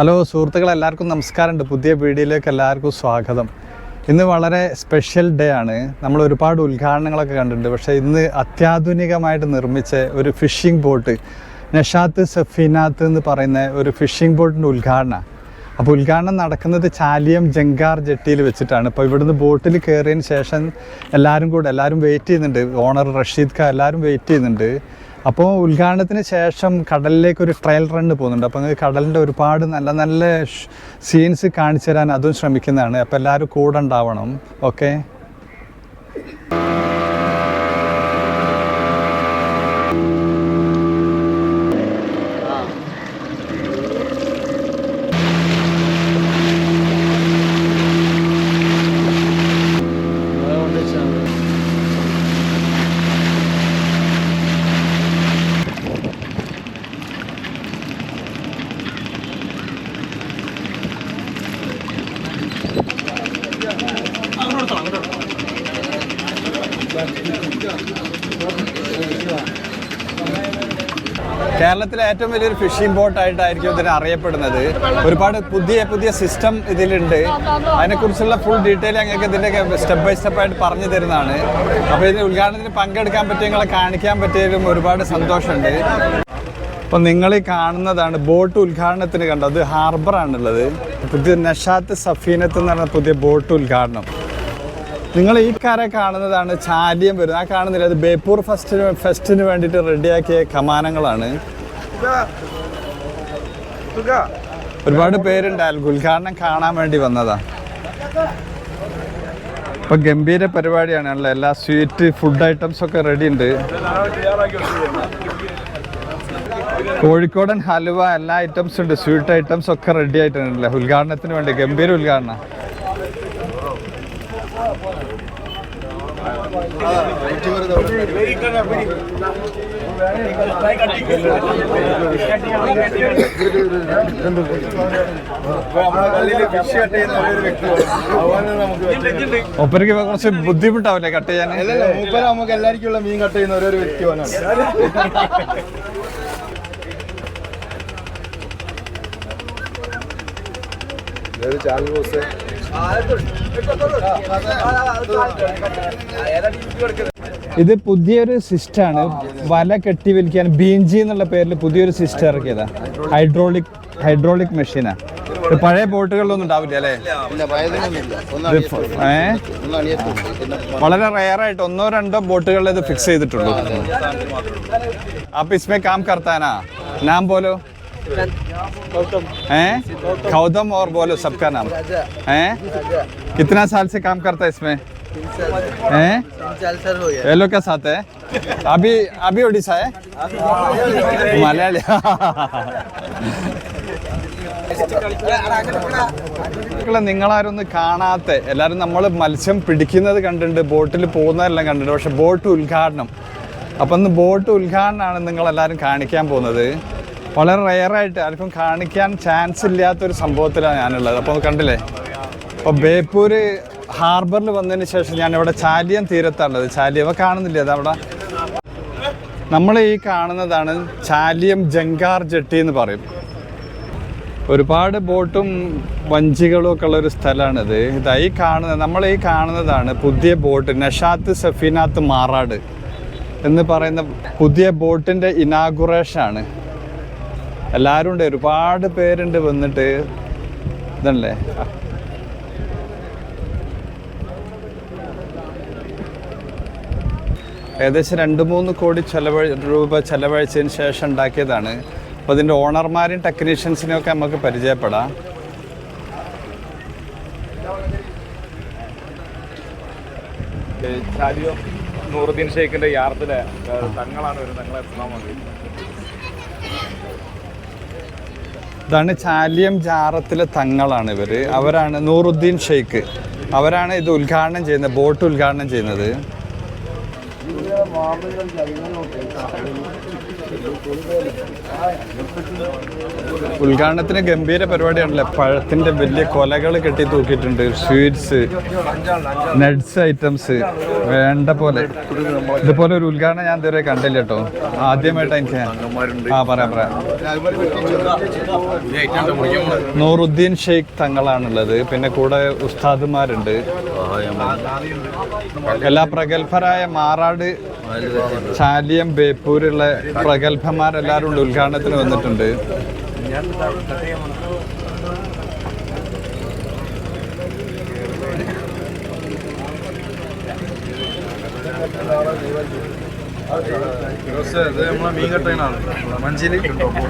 Hello സുഹൃത്തുക്കളെ എല്ലാവർക്കും നമസ്കാരമുണ്ട്. പുതിയ വീഡിയോയിലേക്ക് എല്ലാവർക്കും സ്വാഗതം. ഇന്ന് വളരെ സ്പെഷ്യൽ ഡേ ആണ്. നമ്മൾ ഒരുപാട് ഉദ്ഘാടനങ്ങളൊക്കെ കണ്ടിട്ടുണ്ട്. പക്ഷേ ഇന്ന് അത്യാധുനികമായിട്ട് നിർമ്മിച്ച ഒരു ഫിഷിംഗ് ബോട്ട് നഷാത്ത് സഫീനാത്ത് എന്ന് പറയുന്ന ഒരു ഫിഷിംഗ് ബോട്ടിന്റെ ഉദ്ഘാടനം. അപ്പോൾ ഉദ്ഘാടനം നടക്കുന്നത് ചാലിയം ജങ്കാർ ജെട്ടിയിൽ വെച്ചിട്ടാണ്. ഇപ്പോൾ ഇവിടുന്ന് ബോട്ടിൽ കയറിയതിന് ശേഷം എല്ലാവരും കൂടെ എല്ലാവരും വെയിറ്റ് ചെയ്യുന്നുണ്ട്. ഓണർ റഷീദ് ഖാ എല്ലാവരും വെയിറ്റ് ചെയ്യുന്നുണ്ട്. അപ്പോൾ ഉദ്ഘാടനത്തിന് ശേഷം കടലിലേക്ക് ഒരു ട്രയൽ റണ്ണ് പോകുന്നുണ്ട്. അപ്പോൾ നിങ്ങൾക്ക് കടലിന്റെ ഒരുപാട് നല്ല നല്ല സീൻസ് കാണിച്ചു തരാൻ അതും ശ്രമിക്കുന്നതാണ്. അപ്പോൾ എല്ലാവരും കൂടെ ഉണ്ടാവണം. ഓക്കെ കേരളത്തിലെ ഏറ്റവും വലിയൊരു ഫിഷിംഗ് ബോട്ടായിട്ടായിരിക്കും ഇതിനെ അറിയപ്പെടുന്നത്. ഒരുപാട് പുതിയ പുതിയ സിസ്റ്റം ഇതിലുണ്ട്. അതിനെക്കുറിച്ചുള്ള ഫുൾ ഡീറ്റെയിൽ ഞങ്ങൾക്ക് ഇതിന്റെ സ്റ്റെപ്പ് ബൈ സ്റ്റെപ്പ് ആയിട്ട് പറഞ്ഞു തരുന്നതാണ്. അപ്പോൾ ഇതിന് ഉദ്ഘാടനത്തിന് പങ്കെടുക്കാൻ പറ്റിയ നിങ്ങളെ കാണിക്കാൻ പറ്റിയതിലും ഒരുപാട് സന്തോഷമുണ്ട്. അപ്പോൾ നിങ്ങൾ കാണുന്നതാണ് ബോട്ട് ഉദ്ഘാടനത്തിന് കണ്ടത്. ഹാർബറാണുള്ളത് പുതിയ നഷാത്ത് സഫീനത്ത് എന്ന് പറഞ്ഞ പുതിയ ബോട്ട് ഉദ്ഘാടനം. നിങ്ങൾ ഈ കര കാണുന്നതാണ് ചാലിയം വരുന്നത്. ആ കാണുന്നില്ല അത് ബേപ്പൂർ ഫെസ്റ്റിന് ഫെസ്റ്റിന് വേണ്ടിയിട്ട് റെഡിയാക്കിയ കമാനങ്ങളാണ്. ഒരുപാട് പേരുണ്ടായാലും ഉദ്ഘാടനം കാണാൻ വേണ്ടി വന്നതാ. ഇപ്പൊ ഗംഭീര പരിപാടിയാണ്. എല്ലാ സ്വീറ്റ് ഫുഡ് ഐറ്റംസ് ഒക്കെ റെഡി ഉണ്ട്. കോഴിക്കോടൻ ഹലുവ എല്ലാ ഐറ്റംസ് ഉണ്ട്. സ്വീറ്റ് ഐറ്റംസ് ഒക്കെ റെഡി ആയിട്ടുണ്ടല്ലേ ഉദ്ഘാടനത്തിന് വേണ്ടി. ഗംഭീര ഉദ്ഘാടനം. ഒപ്പരക്ക് കുറച്ച് ബുദ്ധിമുട്ടാവില്ലേ കട്ട് ചെയ്യാൻ മൂപ്പര നമുക്ക് എല്ലാവർക്കും ഉള്ള മീൻ കട്ട് ചെയ്യുന്ന ഓരോ ചാനൽ ബോസ് ഇത് പുതിയൊരു സിസ്റ്റാണ് വല കെട്ടി വലിക്കാൻ ബീഞ്ചി എന്നുള്ള പേരിൽ പുതിയൊരു സിസ്റ്റം ഇറക്കിയതാ ഹൈഡ്രോളിക് ഹൈഡ്രോളിക് മെഷീനാ ഇത് പഴയ ബോട്ടുകളിലൊന്നും ഉണ്ടാവില്ല അല്ലേ ഇല്ല വയതിനൊന്നുമില്ല ഒന്ന് ഇത് ഫ- ഏ ഒന്ന് അണിയത്തും പിന്നെ വളരെ റയർ ആയിട്ട് ഒന്നോ രണ്ടോ ബോട്ടുകളിൽ ഇത് ഫിക്സ് ചെയ്തിട്ടുള്ളൂ അപ്പൊ ഇസ്മേ കാം കർത്താനാ നാം बोलो हैं गौतम और बोलो सबका नाम हैं कितना साल से काम करता है इसमें हैं ये लोग क्या साथ है अभी अभी ओडिशा है मलयाली മക്കളെ നിങ്ങളാരൊന്നും കാണാത്ത എല്ലാവരും നമ്മൾ മത്സ്യം പിടിക്കുന്നത് കണ്ടിട്ടുണ്ട് ബോട്ടിൽ പോകുന്നതെല്ലാം കണ്ടിട്ടുണ്ട് പക്ഷെ ബോട്ട് ഉദ്ഘാടനം അപ്പം ഇന്ന് ബോട്ട് ഉദ്ഘാടനമാണ് നിങ്ങളെല്ലാവരും കാണിക്കാൻ പോകുന്നത് വളരെ റെയറായിട്ട് ആർക്കും കാണിക്കാൻ ചാൻസ് ഇല്ലാത്തൊരു സംഭവത്തിലാണ് ഞാനുള്ളത് അപ്പോൾ കണ്ടില്ലേ അപ്പോൾ ബേപ്പൂർ ഹാർബറിൽ വന്നതിന് ശേഷം ഞാൻ ഇവിടെ ചാലിയം തീരത്താണുള്ളത് ചാലിയം കാണുന്നില്ല? അതവിടെ നമ്മൾ ഈ കാണുന്നതാണ് ചാലിയം ജങ്കാർ ജെട്ടി എന്ന് പറയും. ഒരുപാട് ബോട്ടും വഞ്ചികളും ഒക്കെ ഉള്ള ഒരു സ്ഥലമാണിത്. ഇതായി കാണുന്നത് നമ്മൾ ഈ കാണുന്നതാണ് പുതിയ ബോട്ട് നഷാത്ത് സഫീനാത്ത് മാറാട് എന്ന് പറയുന്ന പുതിയ ബോട്ടിന്റെ ഇനാഗുറേഷൻ ആണ് എല്ലാവരും ഉണ്ട് ഒരുപാട് പേരുണ്ട് വന്നിട്ട്. ഇതല്ലേ? ഏകദേശം രണ്ട് മൂന്ന് കോടി ചെലവഴി രൂപ ചെലവഴിച്ചതിന് ശേഷം ഉണ്ടാക്കിയതാണ്. അപ്പോൾ അതിന്റെ ഓണർമാരെയും ടെക്നീഷ്യൻസിനെയും ഒക്കെ നമുക്ക് പരിചയപ്പെടാം. ചാലിയോ നൂറുദ്ദീൻ ഷെയ്ഖിന്റെ യാർഡിലെ തങ്ങളാണ് ഒരു തങ്ങളെ ഇതാണ് ചാലിയം ജാറത്തിലെ തങ്ങളാണ് ഇവർ അവരാണ് നൂറുദ്ദീൻ ഷെയ്ഖ്. അവരാണ് ഇത് ഉദ്ഘാടനം ചെയ്യുന്നത് ബോട്ട് ഉദ്ഘാടനം ചെയ്യുന്നത്. ഉദ്ഘാടനത്തിന് ഗംഭീര പരിപാടിയാണല്ലേ? പഴത്തിന്റെ വലിയ കൊലകൾ കെട്ടി തൂക്കിയിട്ടുണ്ട്. സ്വീറ്റ്സ് നട്സ് ഐറ്റംസ് വേണ്ട പോലെ. ഇതുപോലെ ഒരു ഉദ്ഘാടനം ഞാൻ ഇതുവരെ കണ്ടില്ല കേട്ടോ ആദ്യമായിട്ട് എനിക്ക് ആ പറയാം പറയാം. നൂറുദ്ദീൻ ഷെയ്ഖ് തങ്ങളാണുള്ളത്. പിന്നെ കൂടെ ഉസ്താദുമാരുണ്ട്. എല്ലാ പ്രഗത്ഭരായ മാറാട് ചാലിയം ബേപ്പൂരുള്ള പ്രഗത്ഭന്മാരെല്ലാവരും ഉണ്ട് ഉദ്ഘാടനത്തിന് വന്നിട്ടുണ്ട് ഇത് നമ്മളെ മീൻ കട്ടയിനാണ് മഞ്ചിയിൽ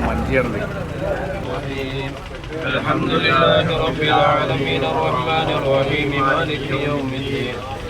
മഞ്ചിയാണ് الحمد لله رب العالمين الرحمن الرحيم مالك يوم الدين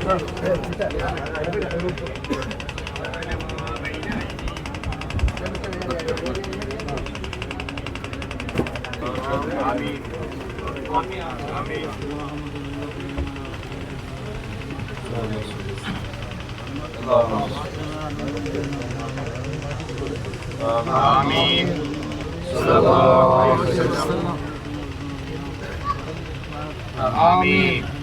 آمين. آمين. آمين آمين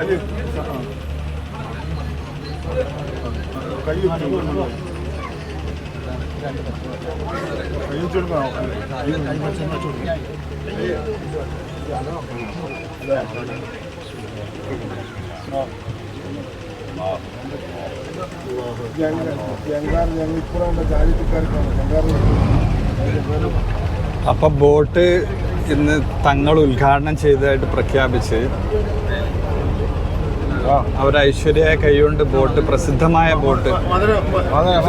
ഞങ്ങൾ അപ്പൊ ബോട്ട് ഇന്ന് തങ്ങൾ ഉദ്ഘാടനം ചെയ്തതായിട്ട് പ്രഖ്യാപിച്ച് അവർ ഐശ്വര്യ കൈകൊണ്ട് ബോട്ട് പ്രസിദ്ധമായ ബോട്ട്. ഉണ്ട്,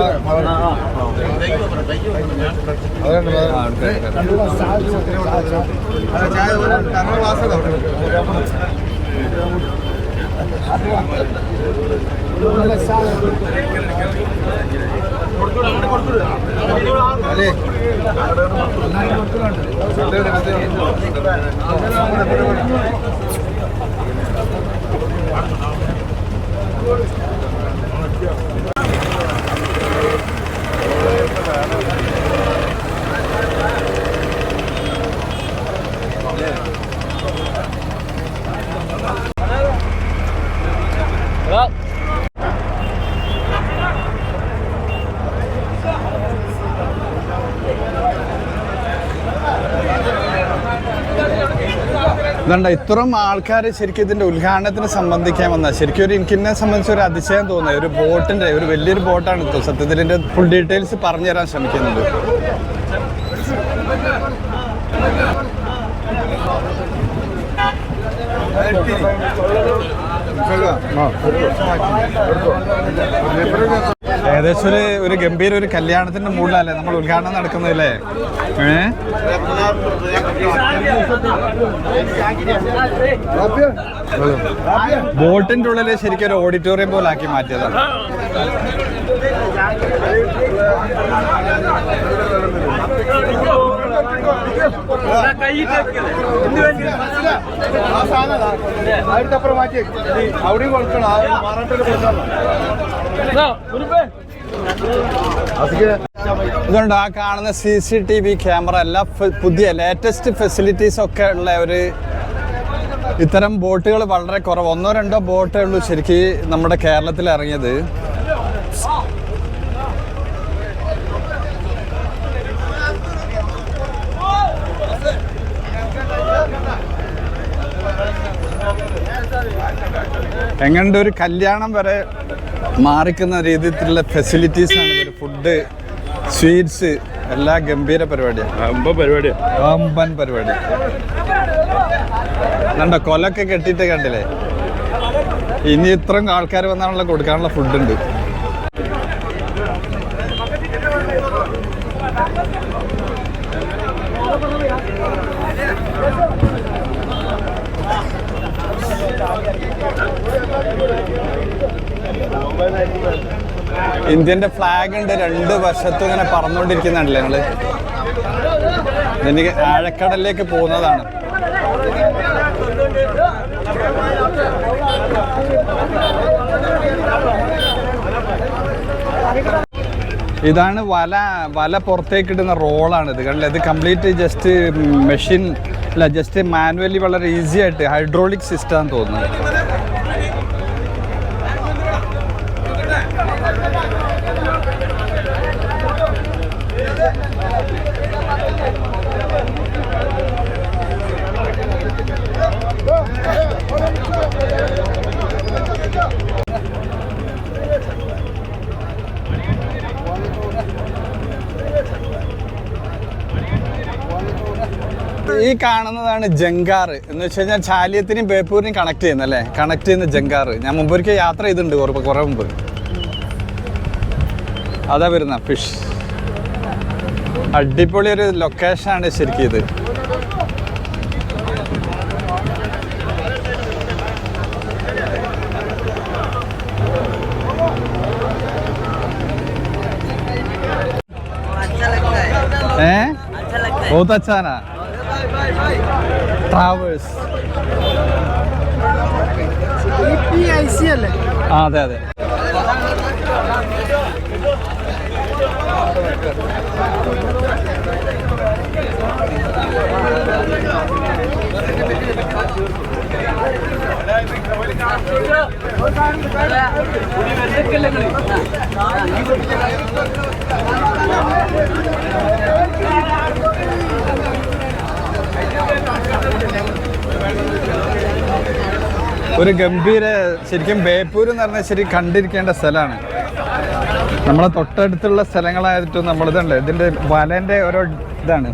ഇതുണ്ട ഇത്രയും ആൾക്കാർ ശരിക്കും ഇതിന്റെ ഉദ്ഘാടനത്തിന് സംബന്ധിക്കാൻ വന്ന. ശരിക്കും ഒരു എനിക്ക് എന്നെ സംബന്ധിച്ച് ഒരു അതിശയം തോന്നുന്നത് ഒരു ബോട്ടിന്റെ ഒരു വലിയൊരു ബോട്ടാണ് ഇപ്പോൾ സത്യത്തിൽ ഇതിന്റെ ഫുൾ ഡീറ്റെയിൽസ് പറഞ്ഞു തരാൻ ശ്രമിക്കുന്നുണ്ട്. ഏകദേശം ഒരു ഒരു ഗംഭീര ഒരു കല്യാണത്തിന്റെ മൂഡിലല്ലേ നമ്മൾ ഉദ്ഘാടനം നടക്കുന്നതല്ലേ? ഏഹ് ബോട്ടിന്റെ ഉള്ളിൽ ശരിക്കും ഒരു ഓഡിറ്റോറിയം പോലെ ആക്കി മാറ്റിയതാണ്. അവിടെയും കൊടുക്കണം. മാറാട്ടൊരു ഇതുകൊണ്ട് ആ കാണുന്ന C C T V camera എല്ലാ പുതിയ ലേറ്റസ്റ്റ് ഫെസിലിറ്റീസ് ഒക്കെ ഉള്ള ഒരു ഇത്തരം ബോട്ടുകൾ വളരെ കുറവ്. ഒന്നോ രണ്ടോ ബോട്ടേ ഉള്ളൂ ശരിക്കും നമ്മുടെ കേരളത്തിൽ ഇറങ്ങിയത്. എങ്ങനെ ഒരു കല്യാണം വരെ മാറിക്കുന്ന രീതിയിലുള്ള ഫെസിലിറ്റീസ് ആണ് ഫുഡ് സ്വീറ്റ്സ് എല്ലാ ഗംഭീര പരിപാടിയാണ് വമ്പൻ പരിപാടി. കണ്ട കൊലൊക്കെ കെട്ടിയിട്ട് കണ്ടില്ലേ? ഇനി ഇത്രയും ആൾക്കാർ വന്നാണല്ലോ കൊടുക്കാനുള്ള ഫുഡ് ഉണ്ട്. ഇന്ത്യന്റെ ഫ്ലാഗ് ഉണ്ട് രണ്ട് വശത്തും ഇങ്ങനെ പറന്നുകൊണ്ടിരിക്കുന്നുണ്ടല്ലേ നമ്മൾ എനിക്ക് ആഴക്കടലിലേക്ക് പോകുന്നതാണ്. ഇതാണ് വല വല പുറത്തേക്ക് ഇടുന്ന ഇത് കണ്ടില്ല? ഇത് കംപ്ലീറ്റ് ജസ്റ്റ് മെഷീൻ അല്ല ജസ്റ്റ് മാനുവലി വളരെ ഈസി ആയിട്ട് ഹൈഡ്രോളിക് സിസ്റ്റം തോന്നുന്നത് ഈ കാണുന്നതാണ് ജങ്കാർ. എന്ന് വെച്ച് കഴിഞ്ഞാൽ ചാലിയത്തിനും ബേപ്പൂരിനെയും കണക്ട് ചെയ്യുന്ന അല്ലേ? കണക്ട് ചെയ്യുന്ന ജങ്കാർ. ഞാൻ മുമ്പൊരിക്കൽ യാത്ര ചെയ്തിട്ടുണ്ട് കുറേ കുറേ മുമ്പ്. അതാ വരുന്ന ഫിഷ് അടിപൊളി ഒരു ലൊക്കേഷൻ ആണ് ശരിക്കും ഇത്. ഏ? ബഹുത്ത് അച്ഛാനാ ട്രാവേഴ്സ് ആ അതെ അതെ. ഒരു ഗംഭീര ശരിക്കും ബേപ്പൂർ എന്ന് പറഞ്ഞാൽ ശരി കണ്ടിരിക്കേണ്ട സ്ഥലമാണ് നമ്മളെ തൊട്ടടുത്തുള്ള സ്ഥലങ്ങളായിട്ടും നമ്മളിതുണ്ട്. ഇതിന്റെ വലന്റെ ഓരോ ഇതാണ്.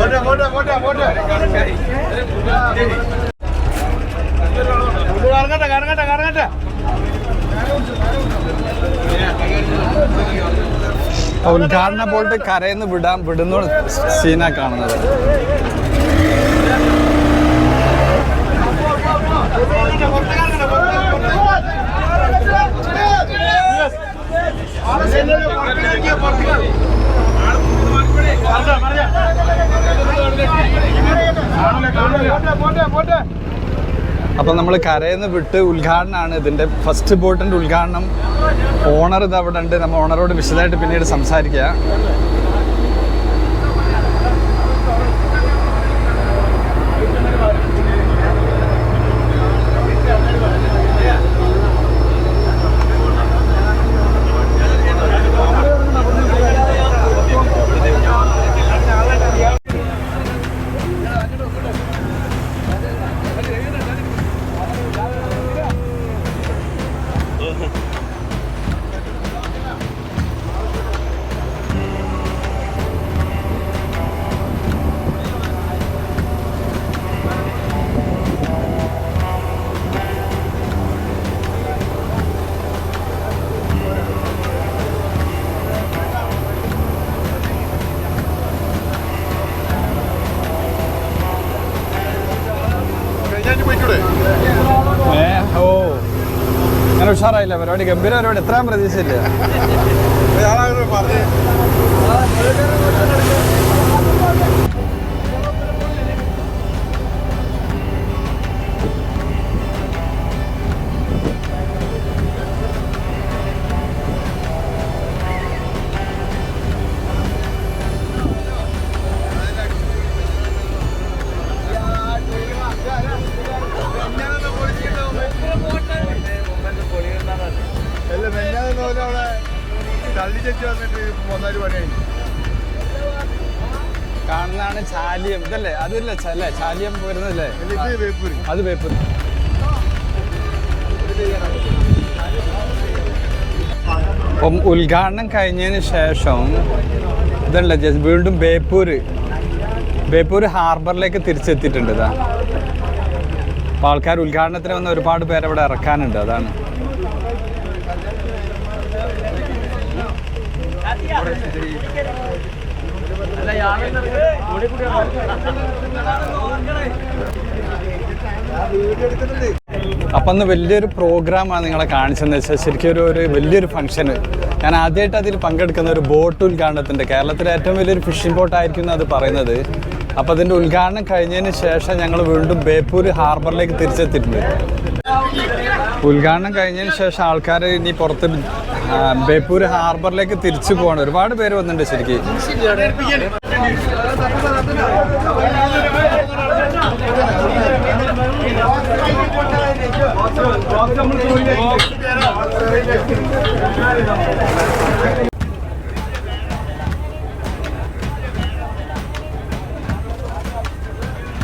ഓട്ടെ ഓട്ടെ ഓട്ടെ ഓട്ടെ ഉദ്ഘാടന ബോട്ട് കരയിൽ വിടാൻ വിടുന്ന സീനാ കാണുന്നത്. അപ്പം നമ്മൾ കരയിൽ വിട്ട് ഉദ്ഘാടനമാണ് ഇതിന്റെ ഫസ്റ്റ് ബോട്ടിന്റെ ഉദ്ഘാടനം. ഓണർ ഇത് അവിടെ ഉണ്ട്. നമ്മൾ ഓണറോട് വിശദമായിട്ട് പിന്നീട് സംസാരിക്കുക ഉഷാറായില്ല പരിപാടി ഗംഭീര പരിപാടി എത്രയും പ്രതീക്ഷയില്ല അല്ലേ? ചാലിയം വരുന്നല്ലേ അത് പേപ്പർ അപ്പം ഉദ്ഘാടനം കഴിഞ്ഞതിന് ശേഷം ഇതല്ല ജസ്റ്റ് വീണ്ടും ബേപ്പൂര് ബേപ്പൂർ ഹാർബറിലേക്ക് തിരിച്ചെത്തിയിട്ടുണ്ട് ഇതാ. അപ്പോൾ ആൾക്കാർ ഉദ്ഘാടനത്തിന് വന്ന ഒരുപാട് പേര് അവിടെ ഇറക്കാനുണ്ട് അതാണ്. അപ്പം അന്ന് വലിയൊരു പ്രോഗ്രാമാണ് നിങ്ങളെ കാണിച്ചതെന്ന് വെച്ചാൽ ശരിക്കും ഒരു ഒരു വലിയൊരു ഫംഗ്ഷന്. ഞാൻ ആദ്യമായിട്ട് അതിൽ പങ്കെടുക്കുന്ന ഒരു ബോട്ട് ഉദ്ഘാടനത്തിന്റെ കേരളത്തിലെ ഏറ്റവും വലിയൊരു ഫിഷിംഗ് ബോട്ടായിരിക്കും അത് പറയുന്നത്. അപ്പോൾ അതിന്റെ ഉദ്ഘാടനം കഴിഞ്ഞതിന് ശേഷം ഞങ്ങൾ വീണ്ടും ബേപ്പൂർ ഹാർബറിലേക്ക് തിരിച്ചെത്തിയിട്ടുണ്ട്. ഉദ്ഘാടനം കഴിഞ്ഞതിന് ശേഷം ആൾക്കാർ ഇനി പുറത്ത് ബേപ്പൂർ ഹാർബറിലേക്ക് തിരിച്ചു പോകണം ഒരുപാട് പേര് വന്നിട്ടുണ്ട് ശരിക്കും.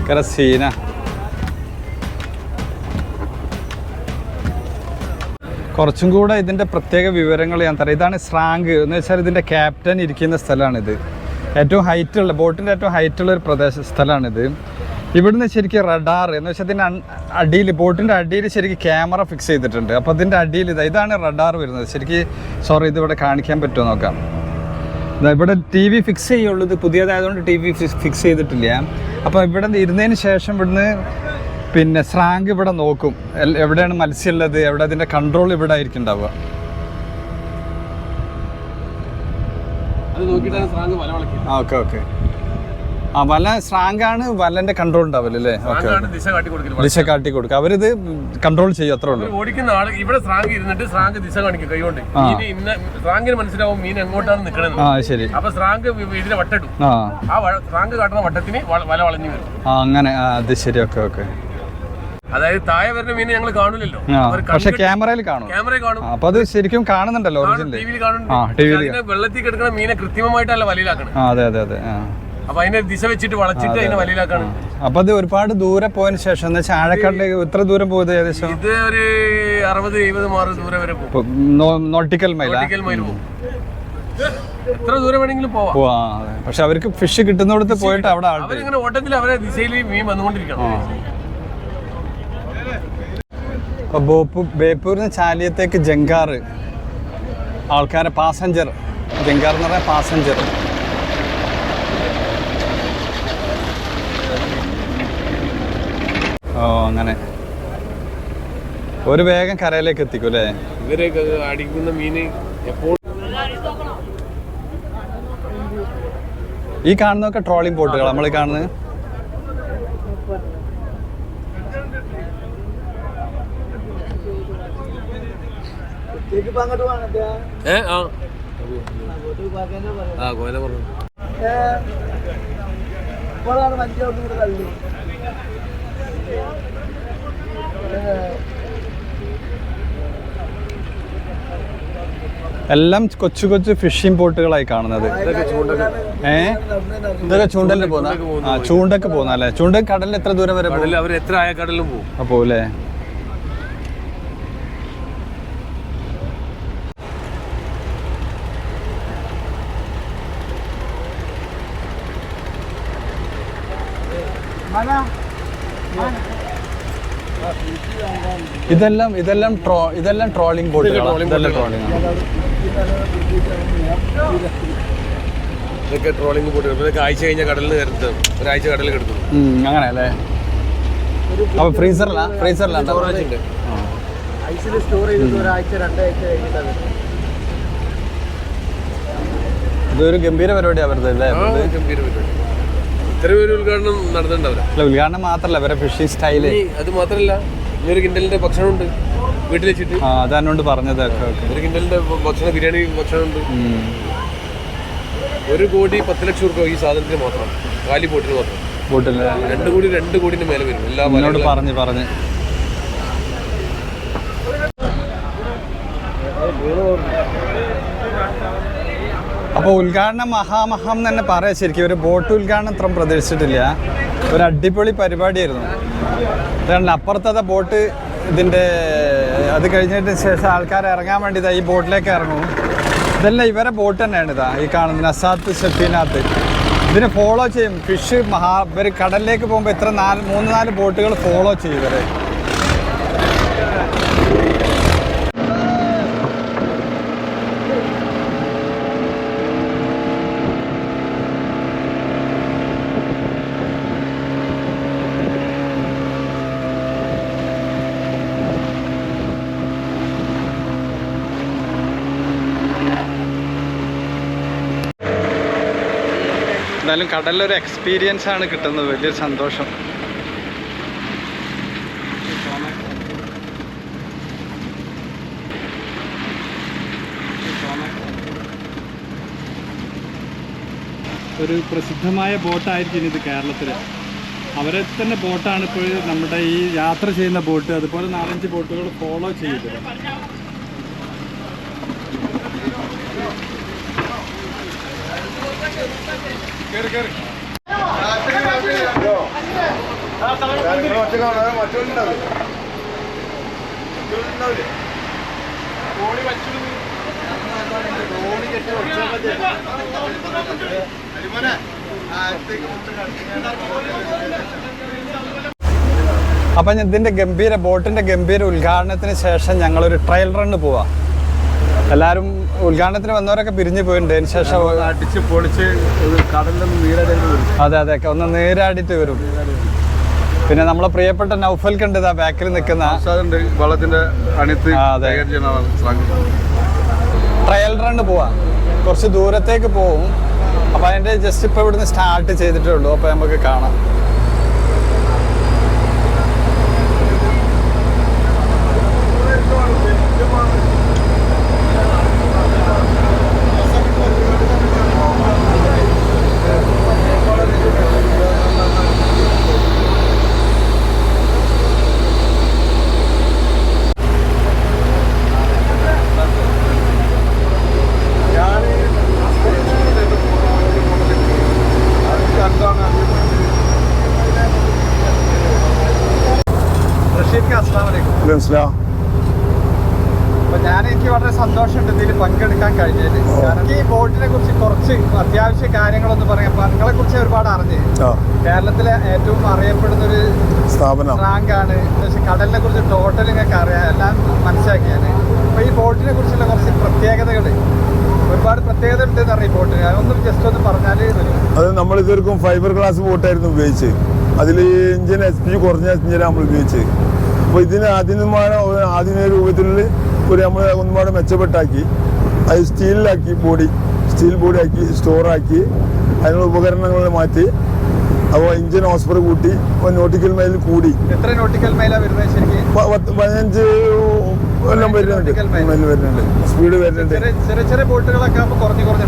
ഭയങ്കര കുറച്ചും കൂടെ ഇതിന്റെ പ്രത്യേക വിവരങ്ങൾ ഞാൻ തരാം. ഇതാണ് സ്രാങ്ക്. എന്ന് വെച്ചാൽ ഇതിന്റെ ക്യാപ്റ്റൻ ഇരിക്കുന്ന സ്ഥലമാണിത്. ഏറ്റവും ഹൈറ്റ് ഉള്ള ബോട്ടിന്റെ ഏറ്റവും ഹൈറ്റ് ഉള്ള ഒരു പ്രദേശ സ്ഥലമാണിത്. ഇവിടുന്ന് ശരിക്കും റഡാർ. എന്ന് വെച്ചാൽ ഇതിന്റെ അടിയിൽ ബോട്ടിന്റെ അടിയിൽ ശരിക്കും ക്യാമറ ഫിക്സ് ചെയ്തിട്ടുണ്ട്. അപ്പോൾ അതിന്റെ അടിയിൽ ഇതാ ഇതാണ് റഡാർ വരുന്നത്. ശരിക്കും സോറി ഇത് ഇവിടെ കാണിക്കാൻ പറ്റുമോ നോക്കാം. ഇവിടെ ടി വി ഫിക്സ് ചെയ്യുള്ളൂ. ഇത് പുതിയതായതുകൊണ്ട് ടി വി ഫിക്സ് ചെയ്തിട്ടില്ല. അപ്പോൾ ഇവിടെ ഇരുന്നതിന് ശേഷം ഇവിടുന്ന് പിന്നെ സ്രാങ്ക് ഇവിടെ നോക്കും. എവിടെയാണ് മത്സ്യം ഉള്ളത് എവിടെ അതിന്റെ കൺട്രോൾ ഇവിടെ ആയിരിക്കും ഉണ്ടാവുക. Okay okay. ആ വല സ്ട്രാങ്കാണ് വലന്റെ കൺട്രോൾ ഉണ്ടാവില്ല അല്ലേ? ദിശ കാട്ടി കൊടുക്കുന്നത് ദിശ കാട്ടി കൊടുക്കുക അവരിത് കൺട്രോൾ ചെയ്യും അത്രേ ഉള്ളൂ. ഓടിക്കുന്ന ആൾ ഇവിടെ സ്രാങ്ക് ഇരുന്നിട്ട് സ്രാങ്ക് ദിശ കാണിക്കും കൈകൊണ്ട്. ഇന്ന് സ്ട്രാങ്കിന് മനസ്സിലാവും മീൻ എങ്ങോട്ടാണ് നിൽക്കണമെന്ന് ആ ശരി. അപ്പൊ സ്രാങ്ക് വി- ഇതിനെ വട്ടിടും ആ. ആ സ്രാങ്ക് കാട്ടുന്ന വട്ടത്തിന് വല വളഞ്ഞു വരും. ആ അങ്ങനെ. അത് ശരി. Okay okay. അതായത് താഴെ വരുന്ന മീൻ ഞങ്ങൾ കാണില്ലല്ലോ പക്ഷെ ക്യാമറയിൽ കാണും. ക്യാമറയിൽ കാണും. അപ്പൊ അത് ശരിക്കും കാണുന്നുണ്ടല്ലോ ഒറിജിനൽ ടി കാണുന്നുണ്ട്. വെള്ളത്തിൽ കിടക്കുന്ന മീനെ കൃത്രിമമായിട്ടല്ല വലയിലാക്കണം. അതെ അതെ അതെ. അപ്പൊ അതിനെ ദിശ വെച്ചിട്ട് വളച്ചിട്ട് അതിനെ വലയിലാക്കാണ്. അപ്പൊ അത് ഒരുപാട് ദൂരെ പോയതിന് ശേഷം എന്ന് വെച്ചാൽ ആഴക്കാട്ടിലേക്ക് എത്ര ദൂരം പോയത് ഏകദേശം? ഇത് ഒരു അറുപത് എഴുപത് മാറ് ദൂരെ വരെ പോകും. നോട്ടിക്കൽ മൈൽ ഒരിക്കൽ മൈൽ പോകും. എത്ര ദൂരം വേണമെങ്കിലും പോവാം. പക്ഷെ അവർക്ക് ഫിഷ് കിട്ടുന്നിടത്ത് പോയിട്ട് അവിടെ അവരിങ്ങനെ ഓട്ടത്തിൽ അവരെ ദിശയിൽ മീൻ വന്നുകൊണ്ടിരിക്കണം. അപ്പൊ ബോപ്പു ബേപ്പൂരിൽ നിന്ന് ചാലിയത്തേക്ക് ജങ്കാറ്. ആൾക്കാരെ പാസഞ്ചർ. ജങ്കാർ എന്ന് പറഞ്ഞാൽ പാസഞ്ചർ. ഓ അങ്ങനെ. ഒരു വേഗം കരയിലേക്ക് എത്തിക്കും അല്ലേ? ഇവരൊക്കെ അടിക്കുന്ന മീൻ എപ്പോൾ ഈ കാണുന്നൊക്കെ ട്രോളിംഗ് ബോട്ടുകൾ നമ്മൾ കാണുന്നത്? ആ. കോല പറഞ്ഞു. എല്ലാം കൊച്ചു കൊച്ചു ഫിഷിംഗ് ബോട്ടുകളായി കാണുന്നത്. ഏ? ഇതൊക്കെ ചൂണ്ടലിന് പോകുന്ന? ആ ചൂണ്ടക്ക് പോകുന്ന അല്ലേ? ചൂണ്ട കടലിൽ എത്ര ദൂരം വരെ പോകും? കടലിൽ അവർ എത്ര ആയ കടലിലും പോകും അപ്പോ അല്ലേ ഇതെല്ലാം ഇതെല്ലാം ട്രോ ഇതെല്ലാം ട്രോളിംഗ് ബോട്ടുകളാണ് ഇതെല്ലാം ട്രോളിംഗ് ഇതൊക്കെ ട്രോളിംഗ് ബോട്ട് ഇതൊക്കെ ആഴ്ച കഴിഞ്ഞ കടലിൽ കരുത്ത് ഒരാഴ്ച കടലിൽ കിടക്കുന്നു അങ്ങനെ അല്ലേ അപ്പൊ ഫ്രീസറിലാ? ഫ്രീസറിലാ ഐസിൽ സ്റ്റോർ ചെയ്തിട്ട് ഒരാഴ്ച രണ്ടാഴ്ച കഴിഞ്ഞിട്ടാണ്. ഇതൊരു ഗംഭീര പരിപാടിയാണ് അവരുടെ അല്ലേ? ഗംഭീര പരിപാടി. ഇത്രയും ഒരു ഉദ്ഘാടനം നടന്നിട്ടുണ്ടാവില്ല. അല്ല ഉദ്ഘാടനം മാത്രമല്ല ഇവരെ ഫിഷിംഗ് സ്റ്റൈൽ അത് മാത്രമല്ല ഇനി ഒരു കിൻഡലിന്റെ ഭക്ഷണമുണ്ട് വീട്ടിൽ വെച്ചിട്ട്. ആ അതെന്നോട് പറഞ്ഞത് ഒരു കിൻഡലിന്റെ ഭക്ഷണം ബിരിയാണി ഭക്ഷണമുണ്ട്. ഒരു കോടി പത്ത് ലക്ഷം രൂപ ഈ സാധനത്തിന് മാത്രം കാലി ബോട്ടിന് മാത്രം. ബോട്ടിൽ രണ്ട് കോടി രണ്ട് കോടിന് മേലെ വരും. എല്ലാ എന്നോട് പറഞ്ഞ് പറഞ്ഞ്. അപ്പോൾ ഉദ്ഘാടനം മഹാമഹം തന്നെ പറയാം ശരിക്കും. ഒരു ബോട്ട് ഉദ്ഘാടനം അത്ര പ്രതീക്ഷിച്ചിട്ടില്ല. ഒരു അടിപൊളി പരിപാടിയായിരുന്നു. അതുകൊണ്ട് അപ്പുറത്തത്തെ ബോട്ട് ഇതിന്റെ അത് കഴിഞ്ഞതിന് ശേഷം ആൾക്കാർ ഇറങ്ങാൻ വേണ്ടി ഈ ബോട്ടിലേക്ക് ഇറങ്ങും. ഇതെല്ലാം ഇവരെ ബോട്ട് തന്നെയാണ് ഇതാ ഈ കാണുന്ന നസാത്ത് ഷെഫീനാത്ത് ഇതിനെ ഫോളോ ചെയ്യും. ഫിഷ് മഹാ ഇവർ കടലിലേക്ക് പോകുമ്പോൾ ഇത്ര നാല് മൂന്ന് നാല് ബോട്ടുകൾ ഫോളോ ചെയ്യും ഇവരെ. എന്തായാലും കടലിലൊരു എക്സ്പീരിയൻസ് ആണ് കിട്ടുന്നത്. വലിയൊരു സന്തോഷം. ഒരു പ്രസിദ്ധമായ ബോട്ടായിരിക്കും ഇത് കേരളത്തിൽ അവരെ തന്നെ ബോട്ടാണ് ഇപ്പോൾ നമ്മുടെ ഈ യാത്ര ചെയ്യുന്ന ബോട്ട്. അതുപോലെ നാലഞ്ച് ബോട്ടുകൾ ഫോളോ ചെയ്തത് അപ്പം ഇതിന്റെ ഗംഭീര ബോട്ടിന്റെ ഗംഭീര ഉദ്ഘാടനത്തിന് ശേഷം ഞങ്ങളൊരു ട്രയൽ റണ്ണ് പോവാം. എല്ലാവരും ഉദ്ഘാടനത്തിന് വന്നവരൊക്കെ പിരിഞ്ഞു പോയിട്ടുണ്ട്. അതിന് ശേഷം അടിച്ച് പൊളിച്ച് അതെ അതെ ഒന്ന് നേരാടിയിട്ട് വരും. പിന്നെ നമ്മളെ പ്രിയപ്പെട്ട നൗഫൽ കണ്ട് ഇതാ ബാക്കിൽ നിൽക്കുന്ന. വള്ളത്തിന്റെ അണിത്ത് ട്രയൽ റൺ പോവാ. കുറച്ച് ദൂരത്തേക്ക് പോവും. അപ്പൊ അതിന്റെ ജസ്റ്റ് ഇപ്പൊ ഇവിടുന്ന് സ്റ്റാർട്ട് ചെയ്തിട്ടേ ഉള്ളൂ. അപ്പൊ നമുക്ക് കാണാം. അപ്പൊ ഞാൻ എനിക്ക് വളരെ സന്തോഷമുണ്ട് ഇതിൽ പങ്കെടുക്കാൻ കഴിഞ്ഞതിൽ കാരണം ഈ ബോട്ടിനെ കുറിച്ച് കുറച്ച് അത്യാവശ്യ കാര്യങ്ങളൊന്ന് പറയാം. നിങ്ങളെ കുറിച്ച് ഒരുപാട് അറിഞ്ഞ്. കേരളത്തിലെ ഏറ്റവും അറിയപ്പെടുന്ന ഒരു സ്ഥാപനം. റാങ്കാണ്. പക്ഷെ കടലിനെ കുറിച്ച് ടോട്ടൽ നിങ്ങൾക്ക് അറിയാം. എല്ലാം മനസ്സിലാക്കിയാണ്. അപ്പൊ ഈ ബോട്ടിനെ കുറിച്ചുള്ള കുറച്ച് പ്രത്യേകതകൾ ഒരുപാട് പ്രത്യേകത ഉണ്ട് എന്ന് അറിയാം ബോട്ടിന്. അതൊന്നും ജസ്റ്റ് ഒന്ന് പറഞ്ഞാൽ അത് നമ്മൾ ഇതുവരെക്കും ഫൈബർ ഗ്ലാസ് ബോട്ടായിരുന്നു ഉപയോഗിച്ചത്. അതിൽ എഞ്ചിൻ എസ് പി കുറഞ്ഞ എഞ്ചിനാണ് നമ്മൾ ഉപയോഗിച്ചത്. അപ്പോൾ ഇതിന് ആദ്യമായ ആധുനിക രൂപത്തിൽ ഒരു നമ്മൾ ഒന്നുപാടെ മെച്ചപ്പെട്ടാക്കി അത് സ്റ്റീലിലാക്കി ബോഡി സ്റ്റീൽ ബോഡി ആക്കി സ്റ്റോറാക്കി അതിനുള്ള ഉപകരണങ്ങൾ മാറ്റി അപ്പോൾ ഇഞ്ചിൻ ഓസ്ഫർ കൂട്ടി നോട്ടിക്കൽ മൈൽ കൂടി. എത്ര നോട്ടിക്കൽ പതിനഞ്ച് എല്ലാം വരുന്നുണ്ട്. മൈൽ വരുന്നുണ്ട്. സ്പീഡ് വരുന്നുണ്ട്.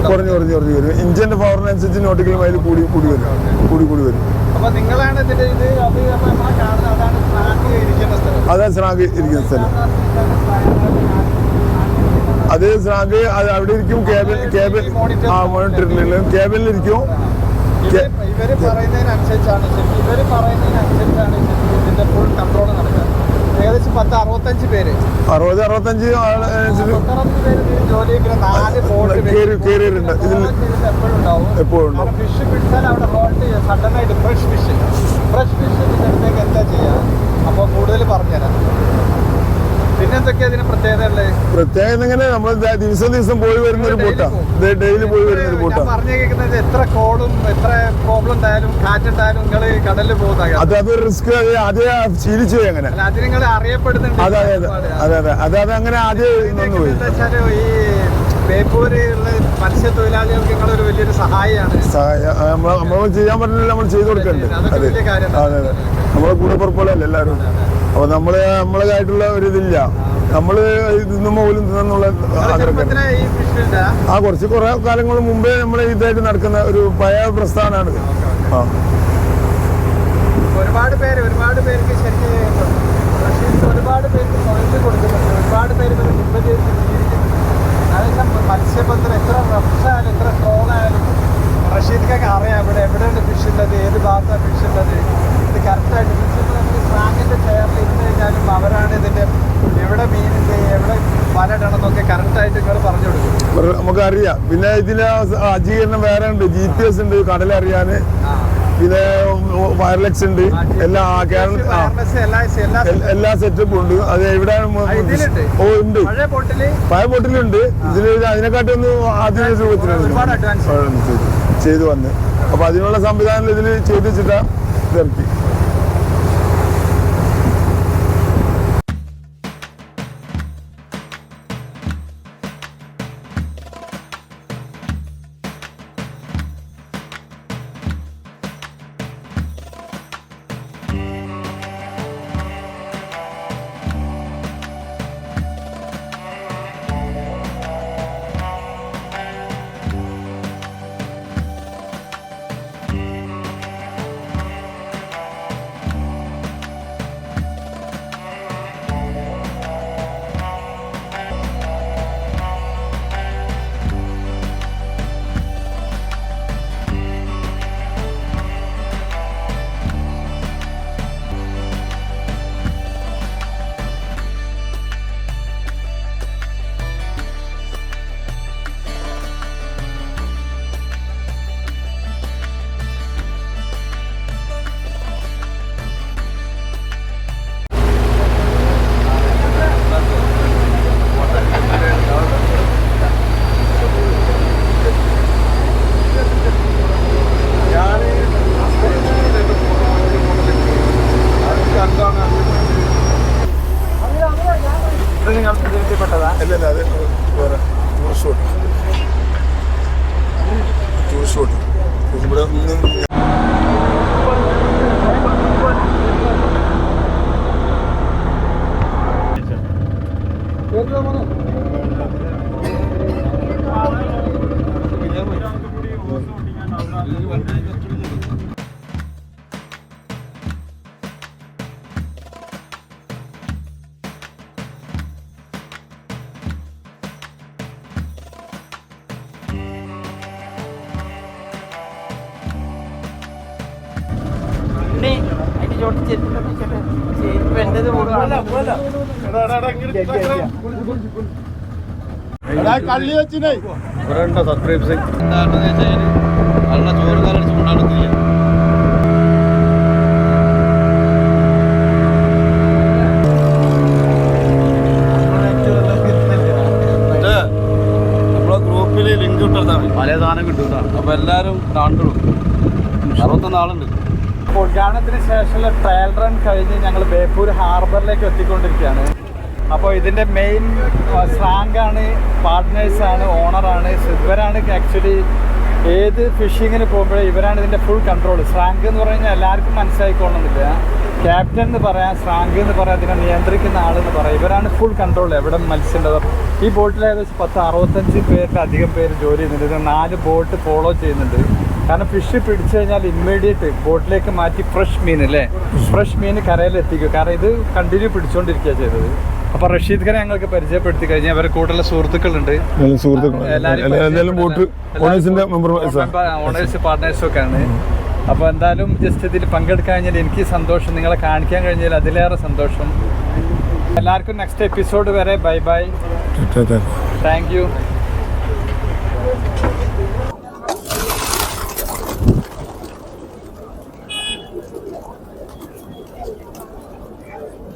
കുറഞ്ഞ് കുറഞ്ഞ് കുറഞ്ഞ് വരും. ഇഞ്ചിന്റെ പവറിനനുസരിച്ച് നോട്ടിക്കൽ മൈൽ കൂടി കൂടി വരും. കൂടി കൂടി വരും. അപ്പൊ നിങ്ങളാണ് ഇതിന്റെ ഇത് അത് നമ്മളെ കാണുന്നത് അതാണ് സ്നാക്ക് ഇരിക്കുന്ന സ്ഥലം. അതാണ് ഇരിക്കുന്ന സ്ഥലം. അത് സ്രാങ്ക് അത് അവിടെ ഇരിക്കും കേബിൾ കേബിൾ ആ മോണിറ്ററിലും കേബിളിലിരിക്കും. ഇവർ പറയുന്നതിനനുസരിച്ചാണ് ഇവർ പറയുന്നതിനനുസരിച്ചാണ് ഇതിന്റെ ഫുൾ കൺട്രോൾ നടക്കുക ഏകദേശം പത്ത് അറുപത്തഞ്ച് പേര്. അറുപത് അറുപത്തഞ്ച് പേര് ഇതിൽ എപ്പോഴും. ഫിഷ് പിടിച്ചാൽ അവിടെ ഹോൾട്ട് സഡൻ ആയിട്ട് ഫ്രഷ് ഫിഷ് ഫ്രഷ് ഫിഷ് അടുത്തേക്ക് എന്താ ചെയ്യുക അപ്പോൾ കൂടുതൽ പറഞ്ഞുതരാം. പ്രത്യേകത ഇങ്ങനെ നമ്മൾ ദിവസം ദിവസം പോയി വരുന്ന ഒരു ബോട്ടാണ് ഡെയിലി പോയി വരുന്ന ഒരു ബോട്ടാണ് പറഞ്ഞു കേൾക്കുന്നത് എത്ര കോളും എത്ര പ്രോബ്ലം ഉണ്ടായാലും കാറ്റുണ്ടായാലും നിങ്ങൾ കടലിൽ പോകുന്ന അത് അതൊരു റിസ്ക് ആദ്യം ശീലിച്ചു പോയി അങ്ങനെ. അല്ല അത് നിങ്ങൾ അറിയപ്പെടുന്നുണ്ട്. അതെ അതെ അതെ. അതെ അതെ. അങ്ങനെ ആദ്യം ഈ ബേപ്പൂരിലുള്ള മത്സ്യത്തൊഴിലാളികൾക്ക് നിങ്ങളൊരു വലിയൊരു സഹായിയാണ് സഹായ- നമ്മൾ ചെയ്യാൻ പറ്റില്ല നമ്മൾ ചെയ്തു കൊടുക്കണ്ട്? അതെ അതെ അതെ. നമ്മളെ കൂടെ പുറപ്പോളല്ലേ എല്ലാവരും? അപ്പൊ നമ്മൾ നമ്മളതായിട്ടുള്ള ഒരു ഇതില്ല. നമ്മൾ തിന്നുമ്പോ പോലും തിന്നുള്ള ആ കുറച്ച് കുറെ കാലങ്ങൾ മുമ്പേ നമ്മൾ ഇതായിട്ട് നടക്കുന്ന ഒരു പഴയ പ്രസ്ഥാനമാണ് ആ. ഒരുപാട് പേര് ഒരുപാട് പേർക്ക് ശരിക്കും ഒരുപാട് പേർക്ക് കൊടുക്കുന്നുണ്ട്. ഒരുപാട് പേര് അതായത് മത്സ്യബന്ധനം എത്ര റഫ്സായാലും എത്ര ട്രോളായാലും റഷീദ്ക്കൊക്കെ അറിയാം. ഇവിടെ എവിടെയാണ് ഫിഷ് ഉള്ളത്? ഏത് ഭാഗത്താണ് ഫിഷ് ഉള്ളത്? ഇത് കറക്റ്റായിട്ട് ഫിഷ് നമുക്ക് സ്രാങ്കിന്റെ ചെയറിൽ ഇരുന്ന് കഴിഞ്ഞാലും അവരാണ് ഇതിന്റെ എവിടെ മീനുണ്ട് എവിടെ വലടണമെന്നൊക്കെ കറക്റ്റായിട്ട് നിങ്ങൾ പറഞ്ഞു കൊടുക്കും. നമുക്കറിയാം. പിന്നെ ഇതിന് അജീകരണം വേറെ ഉണ്ട്. ജി പി എസ് ഉണ്ട്. കടലറിയാന്. പിന്നെ വയർലെസ് ഉണ്ട്. എല്ലാ എല്ലാ സെറ്റപ്പും ഉണ്ട്. അത് എവിടെയാണ്. ഓ ഉണ്ട്. പഴയ ബോട്ടിൽ പഴയ ബോട്ടിലുണ്ട് ഇതിൽ അതിനെക്കാട്ടി ഒന്ന് ആദ്യ രൂപത്തിലാണ് ചെയ്തു വന്ന്. അപ്പൊ അതിനുള്ള സംവിധാനം ഇതിൽ ചെയ്തു വെച്ചിട്ടാ ഇറക്കി അതിന്റെ ചോട്ട് എന്താണെന്ന് ചെരുപ്പ് എന്റേത് ചോറ് കാലടിച്ച് കൊണ്ടാടുന്നില്ല. ഗ്രൂപ്പിൽ ലിങ്ക് ഇട്ടാൽ പല സാധനം കിട്ടും അപ്പൊ എല്ലാരും കാണുള്ളൂ അറുപത്തൊന്ന് ആളുണ്ട് അപ്പോൾ ഉദ്ഘാടനത്തിന് ശേഷമുള്ള ട്രയൽ റൺ കഴിഞ്ഞ് ഞങ്ങൾ ബേപ്പൂർ ഹാർബറിലേക്ക് എത്തിക്കൊണ്ടിരിക്കുകയാണ്. അപ്പോൾ ഇതിന്റെ മെയിൻ സ്രാങ്കാണ് പാർട്ട്നേഴ്സാണ് ഓണറാണ് സിദ്വരാണ് ആക്ച്വലി ഏത് ഫിഷിങ്ങിന് പോകുമ്പോഴേ ഇവരാണ് ഇതിന്റെ ഫുൾ കൺട്രോൾ സ്രാങ്ക് എന്ന് പറഞ്ഞാൽ എല്ലാവർക്കും മനസ്സിലായിക്കൊള്ളുന്നില്ല ക്യാപ്റ്റൻ എന്ന് പറയാം സ്രാങ്ക് എന്ന് പറയാം അതിനെ നിയന്ത്രിക്കുന്ന ആളെന്ന് പറയാം. ഇവരാണ് ഫുൾ കൺട്രോൾ എവിടെ മത്സ്യമുണ്ടത് ഈ ബോട്ടിൽ ഏകദേശം പത്ത് അറുപത്തഞ്ച് പേർക്ക് അധികം പേര് ജോലി ചെയ്യുന്നുണ്ട്. ഇത് നാല് ബോട്ട് ഫോളോ ചെയ്യുന്നുണ്ട്. കാരണം ഫിഷ് പിടിച്ചു കഴിഞ്ഞാൽ ഇമ്മീഡിയറ്റ് ബോട്ടിലേക്ക് മാറ്റി ഫ്രഷ് മീൻ അല്ലേ ഫ്രഷ് മീൻ കരയിൽ എത്തിക്കും കാരണം ഇത് കണ്ടിന്യൂ പിടിച്ചുകൊണ്ടിരിക്കുക ചെയ്തത്. അപ്പൊ റഷീദ് ഖാനെ ഞങ്ങൾക്ക് പരിചയപ്പെടുത്തി കഴിഞ്ഞാൽ അവരെ കൂടുതൽ സുഹൃത്തുക്കളുണ്ട്. അപ്പൊ ഓണേഴ്സ് പാർട്ട്നേഴ്സും ഒക്കെ ആണ്. അപ്പോൾ എന്തായാലും ജസ്റ്റ് ഇതിൽ പങ്കെടുക്കാൻ കഴിഞ്ഞാൽ എനിക്ക് സന്തോഷം. നിങ്ങളെ കാണിക്കാൻ കഴിഞ്ഞാൽ അതിലേറെ സന്തോഷം. എല്ലാവർക്കും നെക്സ്റ്റ് എപ്പിസോഡ് വരെ ബൈ ബൈ. Thank you